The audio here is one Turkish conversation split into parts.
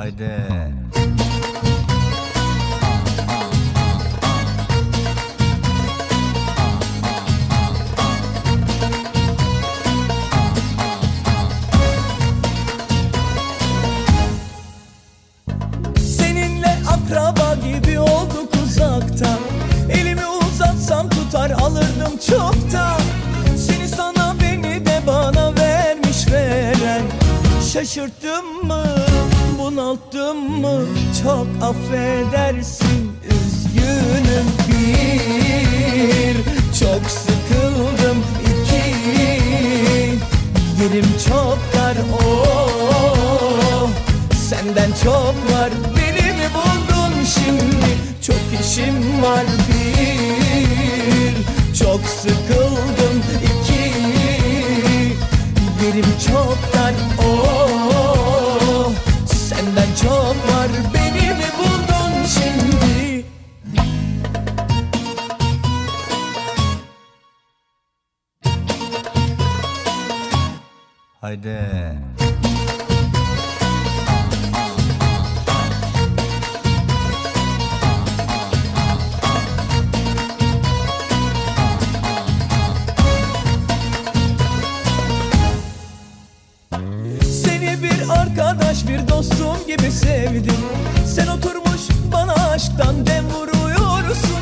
Haydi. Seninle akraba gibi olduk uzakta. Elimi uzatsam tutar alırdım çoktan. Seni sana beni de bana vermiş veren. Şaşırttım bunalttım mı? Çok affedersin Üzgünüm. Bir çok sıkıldım. İki Yerim çok dar. Oh Senden çok var. Beni mi buldun şimdi? Çok işim var. Bir Çok sıkıldım. İki Yerim çok dar. Oh Senden çok var beni mi buldun şimdi Haydi. Arkadaş bir dostum gibi sevdim. Sen oturmuş bana aşktan dem vuruyorsun.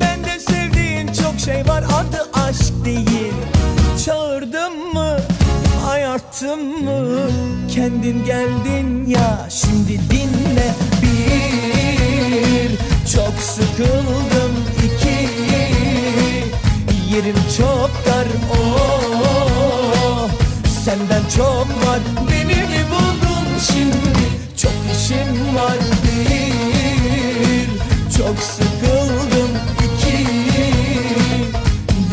Ben de sevdiğin çok şey var adı aşk değil. Çağırdım mı ayarttım mı? Kendin geldin ya şimdi dinle. Bir Çok sıkıldım. İki Yerim çok dar. Oh Senden çok var işim var bir. Çok sıkıldım iki.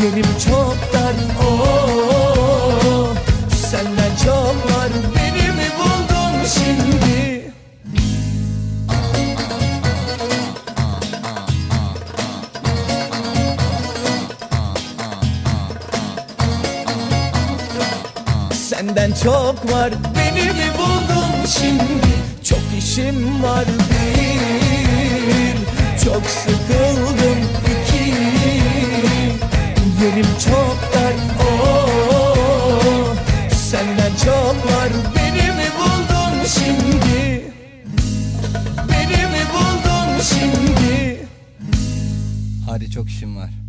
Yerim çok dar oh Senden çok var beni mi buldun şimdi? Senden çok var beni mi buldun şimdi işim var bir Çok sıkıldım iki Yerim çok dar oh. Senden çok var. Beni mi buldun şimdi? Beni mi buldun şimdi? Hadi çok işim var.